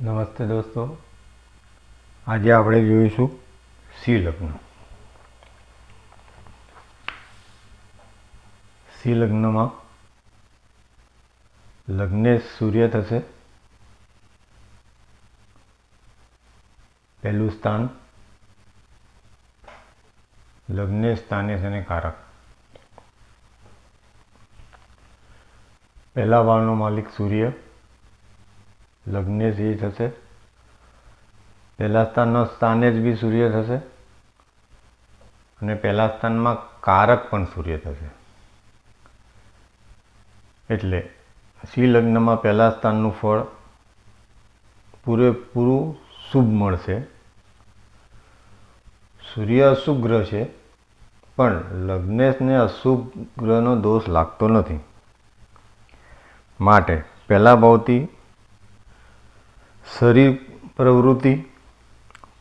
નમસ્તે દોસ્તો. આજે આપણે જોઈશું સી લગ્ન સી લગ્નમાં લગ્ને સૂર્ય થશે. પહેલું સ્થાન લગ્ને સ્થાને છે ને કારક. પહેલા વાળનો માલિક સૂર્ય. લગ્ને જ એ થશે, પહેલા સ્થાનનો સ્થાને જ બી સૂર્ય થશે અને પહેલા સ્થાનમાં કારક પણ સૂર્ય થશે. એટલે શ્રી લગ્નમાં પહેલા સ્થાનનું ફળ પૂરેપૂરું શુભ મળશે. સૂર્ય અશુભ ગ્રહ છે, પણ લગ્નેશને અશુભ ગ્રહનો દોષ લાગતો નથી. માટે પહેલા ભાવથી શરીર પ્રવૃત્તિ,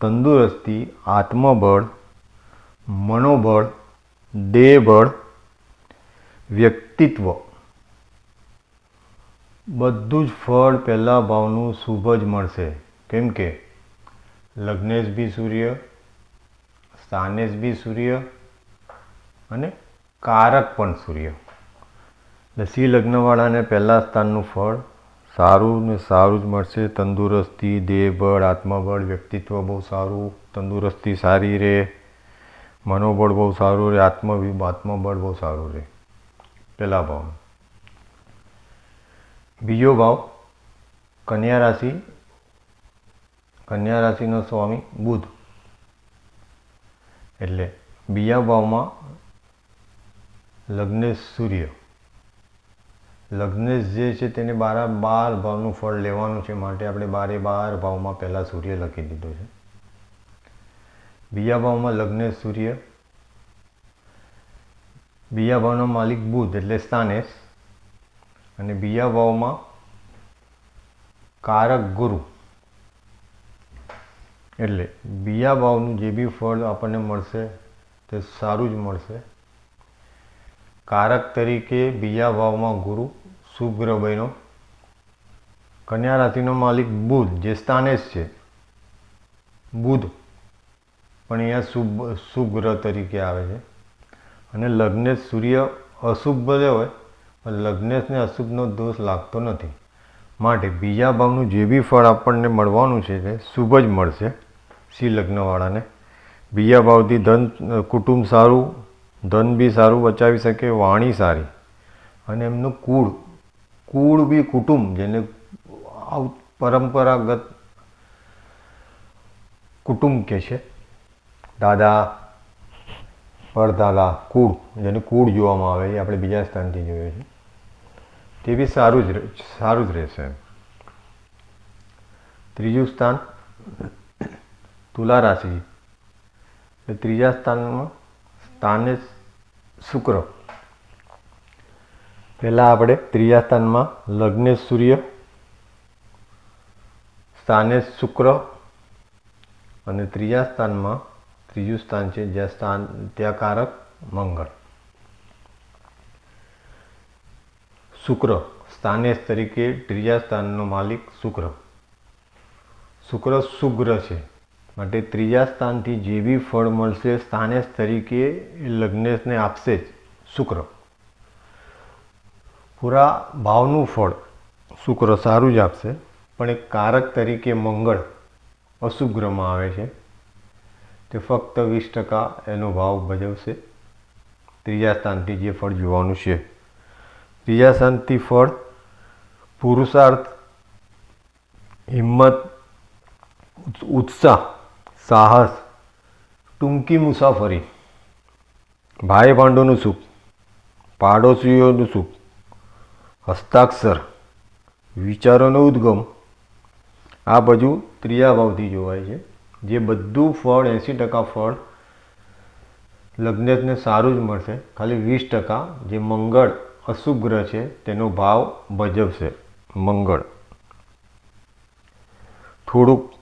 તંદુરસ્તી, આત્મબળ, મનોબળ, દેહબળ, વ્યક્તિત્વ. બધું જ ફળ પહેલા ભાવનું શુભ જ મળશે. કેમ કે લગ્નેશ બી સૂર્ય સ્થાનેશ બી સૂર્ય અને કારક પણ સૂર્ય. એટલે લગ્નવાળાને પહેલા સ્થાનનું ફળ સારું ને સારું જ મળશે. તંદુરસ્તી દેહબળ આત્મબળ વ્યક્તિત્વ બહુ સારું. તંદુરસ્તી સારી રહે મનોબળ બહુ સારું રહે આત્મ આત્મબળ બહુ સારું રહે પહેલા ભાવ. બીજો ભાવ, કન્યા રાશિ, કન્યા રાશિનો સ્વામી બુધ. એટલે બીજા ભાવમાં લગ્નેશ સૂર્ય. લગ્નેશ જે છે તેને બારા બાર ભાવનું ફળ લેવાનું છે માટે આપણે બારે બાર ભાવમાં પહેલાં સૂર્ય લખી દીધો છે. બીજા ભાવમાં લગ્નેશ સૂર્ય. બીજા ભાવનો માલિક બુધ એટલે સ્થાનેશ અને બીજા ભાવમાં કારક ગુરુ. એટલે બીજા ભાવનું જે બી ફળ આપણને મળશે તે સારું જ મળશે. કારક તરીકે બીજા ભાવમાં ગુરુ. શુભગ્રહ બન્યો કન્યા રાશિનો માલિક બુધ, જે સ્થાનેશ છે. બુધ, પણ અહીંયા શુભ શુભ ગ્રહ તરીકે આવે છે. અને લગ્નેશ સૂર્ય અશુભ ભલે હોય, પણ લગ્નેશને અશુભનો દોષ લાગતો નથી. માટે બીજા ભાવનું જે બી ફળ આપણને મળવાનું છે તે શુભ જ મળશે સી લગ્નવાળાને બીજા ભાવથી ધન, કુટુંબ સારું, ધન બી સારું બચાવી શકે, વાણી સારી. અને એમનું કુળ કુળ બી કુટુંબ, જેને પરંપરાગત કુટુંબ કે છે. દાદા, પરદાદા, કુળ, જેને કુળ જોવામાં આવે એ આપણે બીજા સ્થાનથી જોઈએ છીએ. તે બી સારું જ સારું જ રહેશે ત્રીજું સ્થાન, તુલા રાશિ. ત્રીજા સ્થાનમાં સ્થાને શુક્ર. પહેલાં આપણે ત્રીજા સ્થાનમાં લગ્નેશ સૂર્ય સ્થાને શુક્ર અને ત્રીજા સ્થાનમાં ત્રીજું સ્થાન છે જ્યાં સ્થાન, ત્યાં કારક મંગળ. શુક્ર, સ્થાનેશ તરીકે ત્રીજા સ્થાનનો માલિક શુક્ર. શુક્ર શુગ્ર છે, માટે ત્રીજા સ્થાનથી જે બી ફળ મળશે, સ્થાનેશ તરીકે લગ્નેશને આપશે જ શુક્ર. પૂરા ભાવનું ફળ. શુક્ર સારું જ આપશે. પણ એક કારક તરીકે મંગળ અશુભ ગ્રહમાં આવે છે. તે ફક્ત વીસ ટકા એનો ભાવ ભજવશે. ત્રીજા સ્થાનથી જે ફળ જોવાનું છે. ત્રીજા સ્થાનથી ફળ પુરુષાર્થ, હિંમત, ઉત્સાહ, સાહસ, ટૂંકી મુસાફરી ભાઈ ભાંડોનું સુખ, પાડોશીઓનું સુખ હસ્તાક્ષર, વિચારોનો ઉદ્ગમ. આ બધું ત્રીજા ભાવથી જોવાય છે, જે બધું ફળ, એંસી ટકા ફળ લગ્નેશને સારું જ મળશે. ખાલી વીસ ટકા જે મંગળ અશુભ ગ્રહ છે, તેનો ભાવ ભજવશે, મંગળ. થોડુંક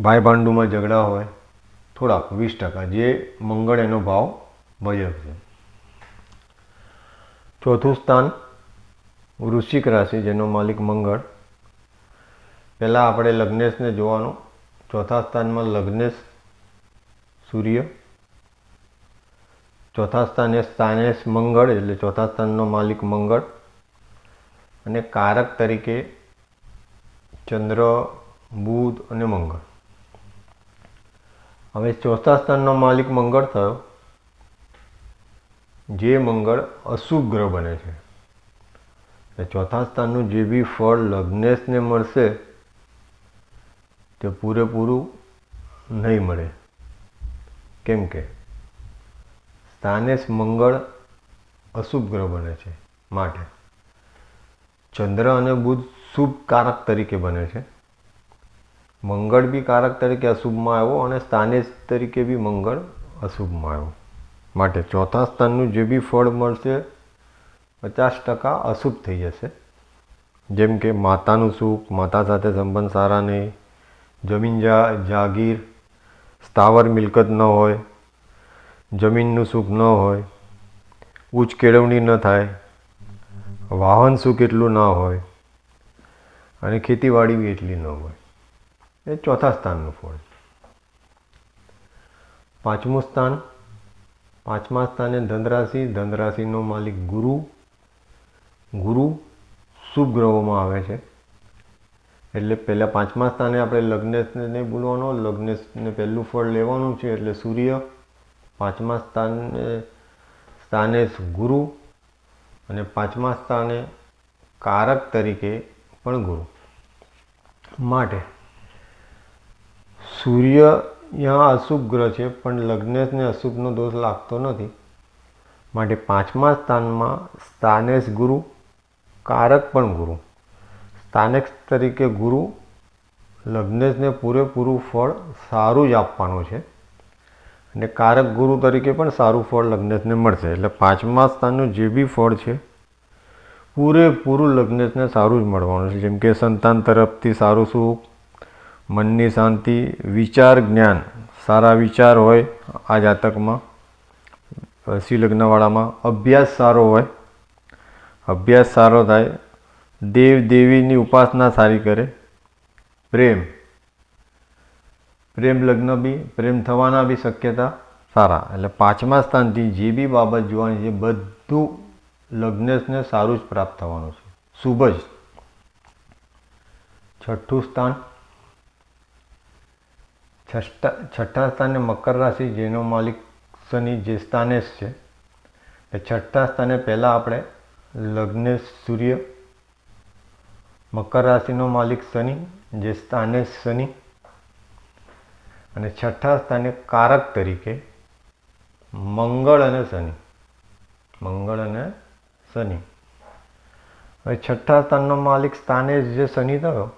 ભાઈ ભાંડુમાં ઝઘડા હોય, થોડાક, વીસ ટકા જે મંગળ એનો ભાવ ભજવશે. ચોથું સ્થાન વૃશ્ચિક રાશિ, જેનો માલિક મંગળ. પહેલાં આપણે લગ્નેશને જોવાનું. ચોથા સ્થાનમાં લગ્નેશ સૂર્ય. ચોથા સ્થાને સ્થાનેશ મંગળ, એટલે ચોથા સ્થાનનો માલિક મંગળ. અને કારક તરીકે ચંદ્ર, બુધ અને મંગળ. હવે ચોથા સ્થાનનો માલિક મંગળ થયો. જે મંગળ અશુભ ગ્રહ બને છે. ચોથા સ્થાનનું જે બી ફળ લગ્નેશને મળશે, તે પૂરેપૂરું નહીં મળે. કેમ કે સ્થાનેશ મંગળ અશુભ ગ્રહ બને છે માટે. ચંદ્ર અને બુધ શુભ કારક તરીકે બને છે. મંગળ બી કારક તરીકે અશુભમાં આવ્યો અને સ્થાનેશ તરીકે બી મંગળ અશુભમાં આવ્યો. માટે ચોથા સ્થાનનું જે બી ફળ મળશે પચાસ ટકા અશુભ થઈ જશે. જેમ કે માતાનું સુખ, માતા સાથે સંબંધ સારા નહીં, જમીન જા, જાગીર, સ્થાવર મિલકત ન હોય, જમીનનું સુખ ન હોય, ઉચ્ચ કેળવણી ન થાય, વાહન સુખ એટલું ના હોય અને ખેતીવાડી બી એટલી ન હોય. એ ચોથા સ્થાનનું ફળ પાંચમું સ્થાન, પાંચમા સ્થાને ધનરાશિ, ધનરાશિનો માલિક ગુરુ ગુરુ શુભ ગ્રહોમાં આવે છે. એટલે પહેલાં પાંચમા સ્થાને આપણે લગ્નેશને નહીં ભૂલવાનો લગ્નેશને પહેલું ફળ લેવાનું છે એટલે સૂર્ય. પાંચમા સ્થાને સ્થાને ગુરુ અને પાંચમા સ્થાને કારક તરીકે પણ ગુરુ. માટે સૂર્ય યા અશુભ ગ્રહ છે, પણ લગ્નેશને અશુભનો દોષ લાગતો નથી. માટે પાંચમા સ્થાનમાં સ્થાનેશ ગુરુ કારક પણ ગુરુ. સ્થાનિક તરીકે ગુરુ લગ્નેશને પૂરેપૂરું ફળ સારું જ આપવાનું છે. અને કારક ગુરુ તરીકે પણ સારું ફળ લગ્નેશને મળશે. એટલે પાંચમા સ્થાનનું જે બી ફળ છે, પૂરેપૂરું લગ્નેશને સારું જ મળવાનું છે. જેમ કે સંતાન તરફથી સારું સુખ, મનની શાંતિ, વિચાર જ્ઞાન, સારા વિચાર હોય આ જાતકમાં સી લગ્નવાળામાં અભ્યાસ સારો હોય અભ્યાસ સારો થાય દેવ દેવીની ઉપાસના સારી કરે. પ્રેમ. પ્રેમ લગ્ન બી, પ્રેમ થવાના બી શક્યતા સારા. એટલે પાંચમા સ્થાનથી જે બી બાબત જોવાની છે, બધું લગ્નેશને સારું જ પ્રાપ્ત થવાનું છે. શુભ જ. છઠ્ઠું સ્થાન. છઠ્ઠા છઠ્ઠા સ્થાને મકર રાશિ, જેનો માલિક શનિ જે સ્થાને છે. એ છઠ્ઠા સ્થાને પહેલાં આપણે લગ્નેશ સૂર્ય, મકર રાશિનો માલિક શનિ, જે સ્થાને શનિ અને છઠ્ઠા સ્થાને કારક તરીકે મંગળ અને શનિ, મંગળ અને શનિ. હવે છઠ્ઠા સ્થાનનો માલિક સ્થાને જે શનિ થયો,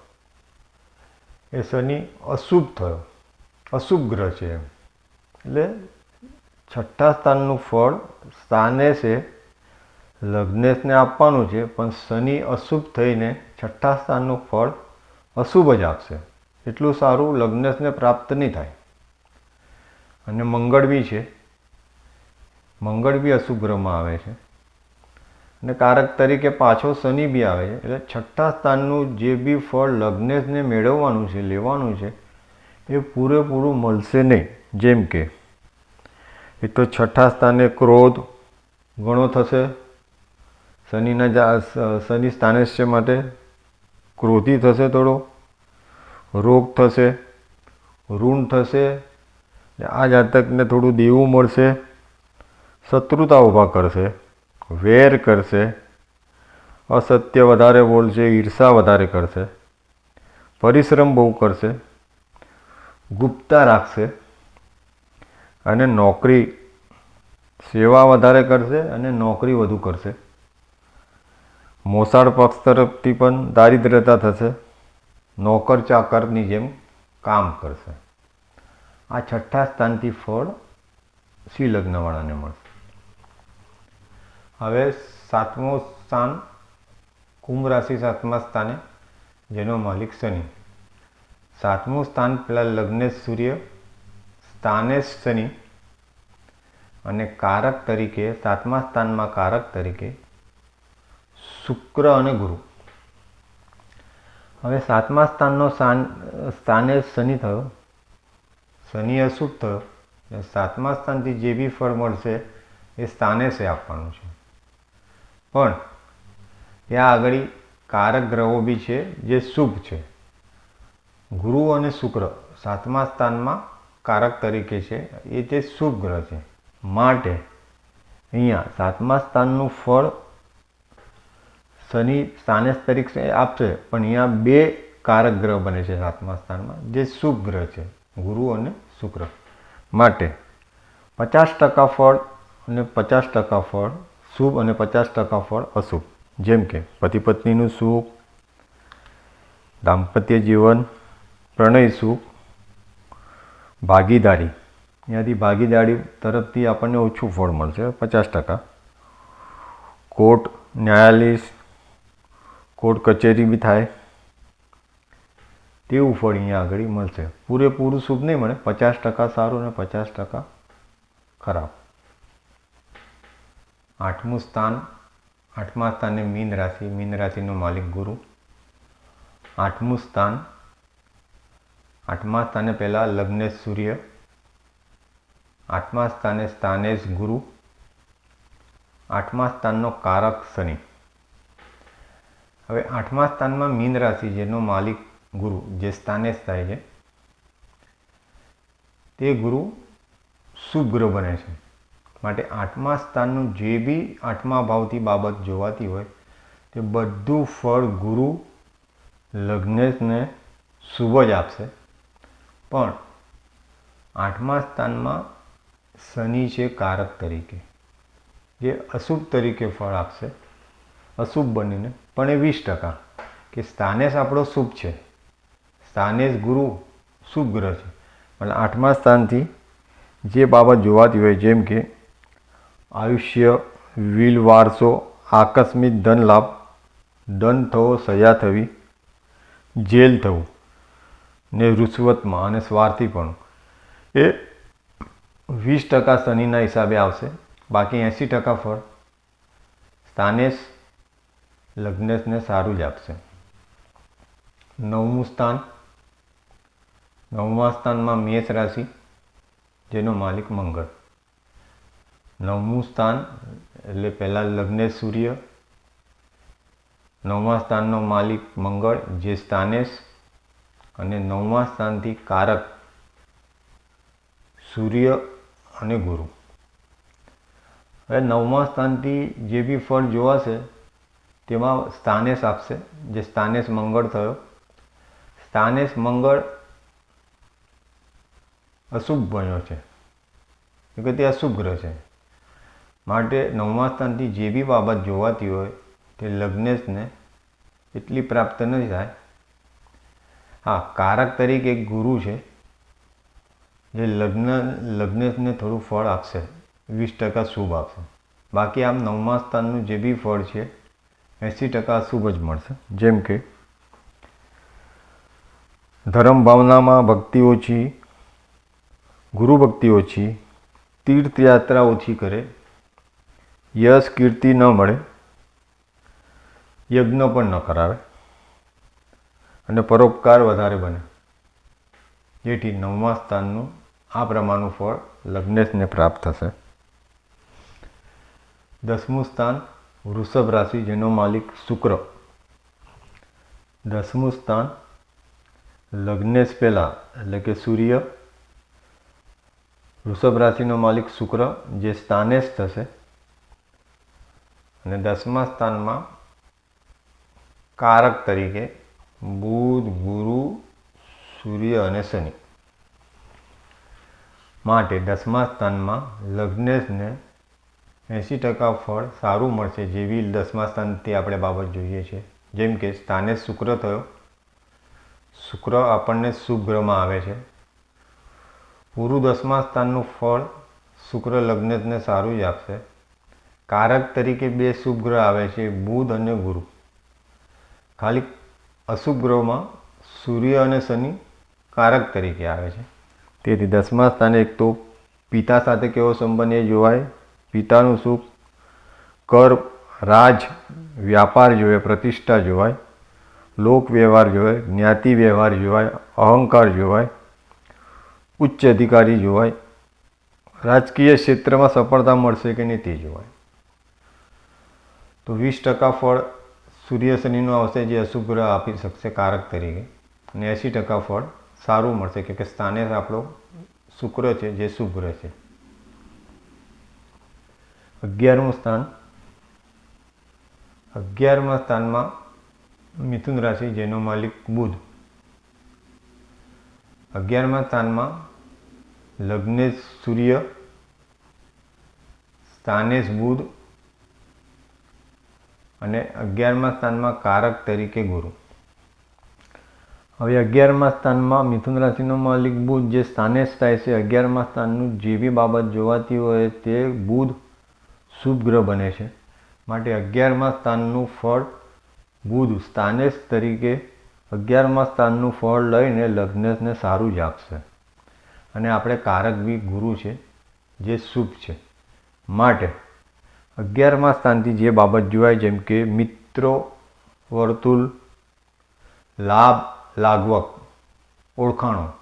એ શનિ અશુભ થયો, અશુભ ગ્રહ છે એમ. એટલે છઠ્ઠા સ્થાનનું ફળ સ્થાને છે લગ્નેશને આપવાનું છે, પણ શનિ અશુભ થઈને છઠ્ઠા સ્થાનનું ફળ અશુભ જ આપશે. એટલું સારું લગ્નેશને પ્રાપ્ત નહીં થાય. અને મંગળ બી છે. મંગળ બી અશુભ ગ્રહમાં આવે છે. અને કારક તરીકે પાછો શનિ બી આવે છે. એટલે છઠ્ઠા સ્થાનનું જે બી ફળ લગ્નેશને મેળવવાનું છે, લેવાનું છે, એ પૂરેપૂરું મળશે નહીં. જેમ કે એ તો છઠ્ઠા સ્થાને ક્રોધ ઘણો થશે. શનિના જા શનિ સ્થાનેશ્ય માટે ક્રોધી થશે થોડો, રોગ થશે, ઋણ થશે આ જાતકને થોડું દેવું મળશે, શત્રુતા ઊભા કરશે, વેર કરશે, અસત્ય વધારે બોલશે, ઈર્ષા વધારે કરશે, પરિશ્રમ બહુ કરશે, ગુપ્તા રાખશે, અને નોકરી, સેવા વધારે કરશે અને નોકરી વધુ કરશે. મોસાળ પક્ષ તરફથી પણ દારિદ્રતા થશે. નોકર ચાકરની જેમ કામ કરશે. આ છઠ્ઠા સ્થાનથી ફળ શ્રી લગ્નવાળાને મળશે. હવે સાતમો સ્થાન કુંભ રાશિ સાતમા સ્થાને, જેનો માલિક શનિ. સાતમું સ્થાન પેલા લગ્નેશ સૂર્ય સ્થાનેશ શનિ અને કારક તરીકે સાતમા સ્થાનમાં કારક તરીકે શુક્ર અને ગુરુ. હવે સાતમા સ્થાનનો સ્થાન શનિ થયો. શનિ અશુભ થયો. સાતમા સ્થાનથી જે બી ફળ મળશે, એ સ્થાને છે આપવાનું છે. પણ, ત્યાં આગળ કારક ગ્રહો બી છે, જે શુભ છે. ગુરુ અને શુક્ર સાતમા સ્થાનમાં કારક તરીકે છે. એ તે શુભ ગ્રહ છે. માટે, અહીંયા સાતમા સ્થાનનું ફળ શનિ સ્થાને તરીકે આપશે, પણ અહીંયા બે કારક ગ્રહ બને છે સાતમા સ્થાનમાં, જે શુભ ગ્રહ છે, ગુરુ અને શુક્ર. માટે પચાસ ટકા ફળ અને પચાસ ટકા ફળ શુભ અને પચાસ ટકા ફળ અશુભ. જેમ કે પતિ પત્નીનું સુખ, દાંપત્ય જીવન, પ્રણય સુખ, ભાગીદારી. ત્યાંથી ભાગીદારી તરફથી આપણને ઓછું ફળ મળશે, પચાસ ટકા. કોર્ટ, ન્યાયાધીશ કોર્ટ કચેરી બી થાય. તેવું ફળ અહીંયા આગળ મળશે. પૂરેપૂરું શુભ નહીં મળે. પચાસ ટકા સારું અને પચાસ ટકા ખરાબ. આઠમું સ્થાન, આઠમા સ્થાને મીન રાશિ. મીન રાશિનો માલિક ગુરુ. આઠમું સ્થાન, આઠમા સ્થાને પહેલાં લગ્નેશ સૂર્ય. આઠમા સ્થાને સ્થાનેશ ગુરુ. આઠમા સ્થાનનો કારક શનિ. હવે આઠમા સ્થાનમાં મીન રાશિ જેનો માલિક ગુરુ જે સ્થાને થાય છે, તે ગુરુ શુભ ગ્રહ બને છે. માટે આઠમા સ્થાનનું જે બી આઠમા ભાવથી બાબત જોવાતી હોય, તે બધું ફળ ગુરુ લગ્નેશને શુભ જ આપશે. પણ આઠમા સ્થાનમાં શનિ છે કારક તરીકે, જે અશુભ તરીકે ફળ આપશે. અશુભ બનીને. પણ એ વીસ ટકા કે સ્થાનેશ આપણો શુભ છે. સ્થાનેશ ગુરુ શુભ ગ્રહ છે. એટલે આઠમા સ્થાનથી જે બાબત જોવાતી હોય જેમ કે આયુષ્ય, વિલ વારસો, આકસ્મિક ધન લાભ દંડ થવો, સજા થવી, જેલ થવું ને રૂશ્વતમાં અને સ્વાર્થીપણું એ વીસ ટકા શનિના હિસાબે આવશે. બાકી એંસી ટકા ફળ. સ્થાનેશ લગ્નેશને સારું જ આપશે. નવમું સ્થાન. નવમા સ્થાનમાં મેષ રાશિ, જેનો માલિક મંગળ. નવમું સ્થાન, એટલે પહેલાં લગ્નેશ સૂર્ય. નવમા સ્થાનનો માલિક મંગળ, જે સ્થાનેશ અને નવમા સ્થાનથી કારક સૂર્ય અને ગુરુ. હવે નવમા સ્થાનથી જે બી ફળ જોવાશે તેમાં સ્થાનેશ આપશે, જે સ્થાનેશ મંગળ થયો. સ્થાનેશ મંગળ અશુભ બન્યો છે. કે તે અશુભ ગ્રહ છે. માટે નવમા સ્થાનથી જે બી બાબત જોવાતી હોય, તે લગ્નેશને એટલી પ્રાપ્ત નહીં થાય. હા, કારક તરીકે એક ગુરુ છે, જે લગ્ન, લગ્નેશને થોડું ફળ આપશે. વીસ ટકા શુભ આપશે. બાકી આમ નવમા સ્થાનનું જે બી ફળ છે એંસી ટકા શુભ જ મળશે. જેમ કે, ધર્મ ભાવનામાં ભક્તિ ઓછી, ગુરુ ભક્તિ ઓછી, તીર્થયાત્રા ઓછી કરે, યશ કીર્તિ ન મળે, યજ્ઞ પણ ન કરાવે અને પરોપકાર વધારે બને. જેથી નવમા સ્થાનનું આ પ્રમાણનું ફળ લગ્નેશને પ્રાપ્ત થશે. દસમું સ્થાન વૃષભ રાશિ જેનો માલિક શુક્ર. દસમું સ્થાન, લગ્નેશ પહેલાં, એટલે કે સૂર્ય. વૃષભ રાશિનો માલિક શુક્ર, જે સ્થાનેશ થશે. અને દસમા સ્થાનમાં, કારક તરીકે બુધ, ગુરુ, સૂર્ય અને શનિ. માટે દસમા સ્થાનમાં લગ્નેશને એંસી ટકા ફળ સારું મળશે જેવી દસમા સ્થાનથી આપણે બાબત જોઈએ છીએ જેમ કે સ્થાને શુક્ર થયો. શુક્ર આપણને ગ્રહમાં આવે છે. પૂરું દસમા સ્થાનનું ફળ શુક્ર લગ્નને સારું જ આપશે. કારક તરીકે બે ગ્રહ આવે છે, બુધ અને ગુરુ. ખાલી અશુભ ગ્રહમાં સૂર્ય અને શનિ કારક તરીકે આવે છે. તેથી દસમા સ્થાને એક તો પિતા સાથે કેવો સંબંધ એ જોવાય પિતાનું સુખ, કર, રાજ, વ્યાપાર જોવે, પ્રતિષ્ઠા જોવાય, લોક વ્યવહાર જોવાય જ્ઞાતિ વ્યવહાર જોવાય, અહંકાર જોવાય, ઉચ્ચ અધિકારી જોવાય, રાજકીય ક્ષેત્રમાં સફળતા મળશે કે નહીં તે જોવાય. તો વીસ ટકા ફળ સૂર્ય શનિનું આવશે જે અશુભ ગ્રહ આપી શકશે કારક તરીકે અને એંસી ટકા ફળ સારું મળશે કે સ્થાને આપણો શુક્ર છે જે શુભ ગ્રહ છે. અગિયારમું સ્થાન. અગિયારમા સ્થાનમાં મિથુન રાશિ, જેનો માલિક બુધ. અગિયારમા સ્થાનમાં લગ્નેશ સૂર્ય, સ્થાનેશ બુધ અને અગિયારમા સ્થાનમાં કારક તરીકે ગુરુ. હવે અગિયારમા સ્થાનમાં મિથુન રાશિનો માલિક બુધ, જે સ્થાનેશ થાય છે, અગિયારમા સ્થાનનું જે બી બાબત જોવાતી હોય તે બુધ શુભ ગ્રહ બને છે. માટે અગિયારમા સ્થાનનું ફળ બુધ સ્થાનેશ તરીકે અગિયારમા સ્થાનનું ફળ લઈને લગ્નેશને સારું જ આપશે. અને આપણે કારક બી ગુરુ છે, જે શુભ છે. માટે અગિયારમા સ્થાનથી જે બાબત જોવાય, જેમ કે મિત્રો, વર્તુળ, લાભ લાગવક ઓળખાણો,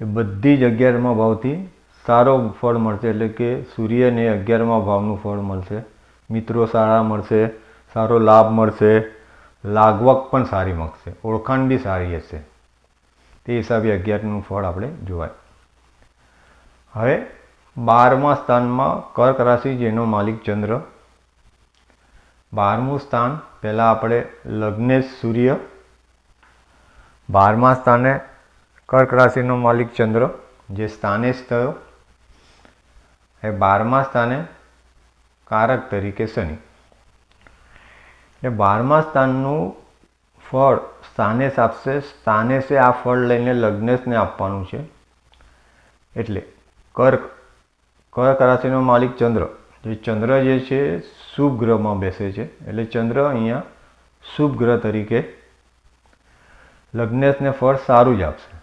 એ બધી જ અગિયારમા ભાવથી સારો ફળ મળશે એટલે કે સૂર્યને અગિયારમા ભાવનું ફળ મળશે. મિત્રો સારા મળશે, સારો લાભ મળશે લાગવક પણ સારી મળશે, ઓળખાણ બી સારી હશે. તે હિસાબે અગિયારનું ફળ આપણે જોવાય. હવે બારમા સ્થાનમાં કર્ક રાશિ જેનો માલિક ચંદ્ર. બારમું સ્થાન પહેલાં આપણે લગ્નેશ સૂર્ય. બારમા સ્થાને કર્ક રાશિનો માલિક ચંદ્ર, જે સ્થાનેશ થયો. એ બારમા સ્થાને કારક તરીકે શનિ. એટલે બારમા સ્થાનનું ફળ સ્થાનેશ આપશે સ્થાનેશે આ ફળ લઈને લગ્નેશને આપવાનું છે. એટલે કર્ક કર્ક રાશિનો માલિક ચંદ્ર. જે ચંદ્ર જે છે શુભ ગ્રહમાં બેસે છે. એટલે ચંદ્ર અહીંયા શુભ ગ્રહ તરીકે લગ્નેશને ફળ સારું જ આપશે.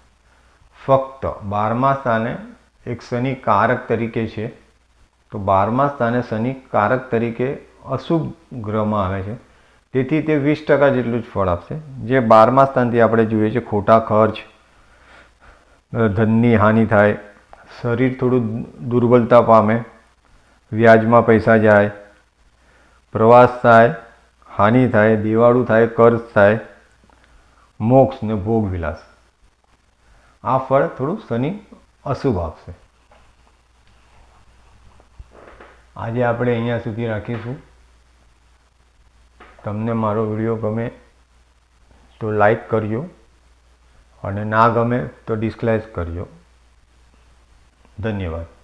ફક્ત બારમા સ્થાને એક શનિ કારક તરીકે છે. તો બારમા સ્થાને શનિ કારક તરીકે અશુભ ગ્રહમાં આવે છે. તેથી તે વીસ ટકા જેટલું જ ફળ આપશે. જે બારમા સ્થાનથી આપણે જોઈએ છીએ ખોટા ખર્ચ ધનની હાનિ થાય, શરીર થોડું દુર્બલતા પામે, વ્યાજમાં પૈસા જાય, પ્રવાસ થાય, હાનિ થાય, દિવાળું થાય, કર્જ થાય, મોક્ષ ને ભોગ વિલાસ. આ ફળ થોડું શનિ અશુભ આપશે. આજે આપણે અહીંયા સુધી રાખીશું. તમને મારો વીડિયો ગમે તો લાઈક કરજો અને ના ગમે તો ડિસ્કલાઇઝ કરજો. ધન્યવાદ.